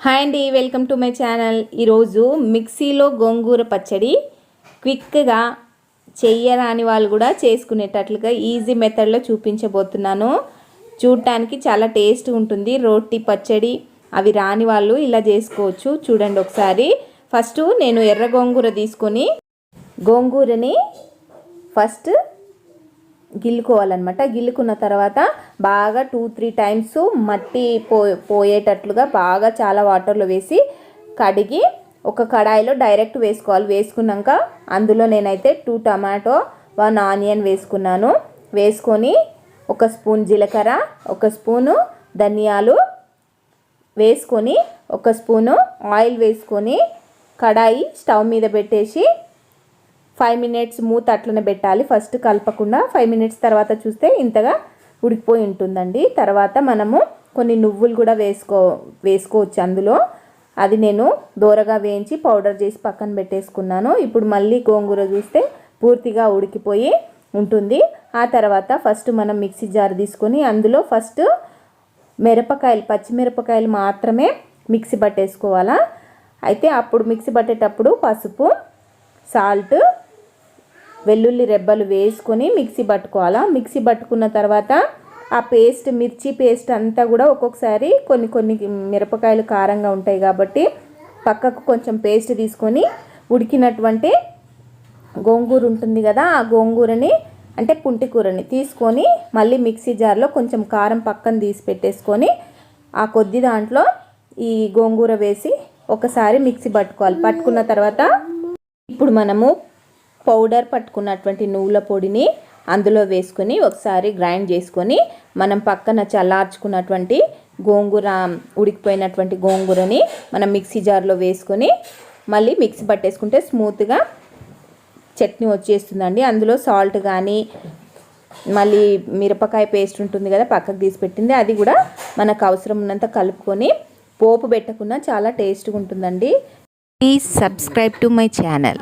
Hi అండి welcome to my channel. ఈరోజు మిక్సీలో గోంగూర పచ్చడి క్విక్గా చెయ్యరాని వాళ్ళు కూడా చేసుకునేటట్లుగా ఈజీ మెథడ్లో చూపించబోతున్నాను. చూడటానికి చాలా టేస్ట్ ఉంటుంది. రోటి పచ్చడి అవి రాని వాళ్ళు ఇలా చేసుకోవచ్చు. చూడండి ఒకసారి. ఫస్ట్ నేను ఎర్ర గోంగూర తీసుకొని గోంగూరని ఫస్ట్ గిల్లుకోవాలన్నమాట. గిల్లుకున్న తర్వాత బాగా టూ త్రీ టైమ్స్ మట్టి పో పోయేటట్లుగా బాగా చాలా వాటర్లో వేసి కడిగి ఒక కడాయిలో డైరెక్ట్ వేసుకోవాలి. వేసుకున్నాక అందులో నేనైతే టూ టమాటో వన్ ఆనియన్ వేసుకున్నాను. వేసుకొని ఒక స్పూన్ జీలకర్ర ఒక స్పూను ధనియాలు వేసుకొని ఒక స్పూను ఆయిల్ వేసుకొని కడాయి స్టవ్ మీద పెట్టేసి ఫైవ్ మినిట్స్ మూత అట్లనే పెట్టాలి. ఫస్ట్ కలపకుండా ఫైవ్ మినిట్స్ తర్వాత చూస్తే ఇంతగా ఉడికిపోయి ఉంటుందండి. తర్వాత మనము కొన్ని నువ్వులు కూడా వేసుకో వేసుకోవచ్చు అందులో. అది నేను దూరగా వేయించి పౌడర్ చేసి పక్కన పెట్టేసుకున్నాను. ఇప్పుడు మళ్ళీ గోంగూర చూస్తే పూర్తిగా ఉడికిపోయి ఉంటుంది. ఆ తర్వాత ఫస్ట్ మనం మిక్సీ జార్ తీసుకొని అందులో ఫస్ట్ మిరపకాయలు పచ్చిమిరపకాయలు మాత్రమే మిక్సీ పట్టేసుకోవాలా. అయితే అప్పుడు మిక్సీ పట్టేటప్పుడు పసుపు సాల్ట్ వెల్లుల్లి రెబ్బలు వేసుకొని మిక్సీ పట్టుకోవాలా? మిక్సీ పట్టుకున్న తర్వాత ఆ పేస్ట్ మిర్చి పేస్ట్ అంతా కూడా ఒక్కొక్కసారి కొన్ని కొన్ని మిరపకాయలు కారంగా ఉంటాయి కాబట్టి పక్కకు కొంచెం పేస్ట్ తీసుకొని ఉడికినటువంటి గోంగూర ఉంటుంది కదా ఆ గోంగూరని అంటే పుంటికూరని తీసుకొని మళ్ళీ మిక్సీ జార్లో కొంచెం కారం పక్కన తీసి పెట్టేసుకొని ఆ కొద్ది దాంట్లో ఈ గోంగూర వేసి ఒకసారి మిక్సీ పట్టుకోవాలి. పట్టుకున్న తర్వాత ఇప్పుడు మనము పౌడర్ పట్టుకున్నటువంటి నువ్వుల పొడిని అందులో వేసుకొని ఒకసారి గ్రైండ్ చేసుకొని మనం పక్కన చల్లార్చుకున్నటువంటి గోంగూర ఉడికిపోయినటువంటి గోంగూరని మనం మిక్సీ జార్లో వేసుకొని మళ్ళీ మిక్సీ పట్టేసుకుంటే స్మూత్గా చట్నీ వచ్చేస్తుందండి. అందులో సాల్ట్ కానీ మళ్ళీ మిరపకాయ పేస్ట్ ఉంటుంది కదా పక్కకు తీసి పెట్టింది అది కూడా మనకు అవసరం ఉన్నంత కలుపుకొని పోపు పెట్టకుండా చాలా టేస్ట్గా ఉంటుందండి. Please subscribe to my channel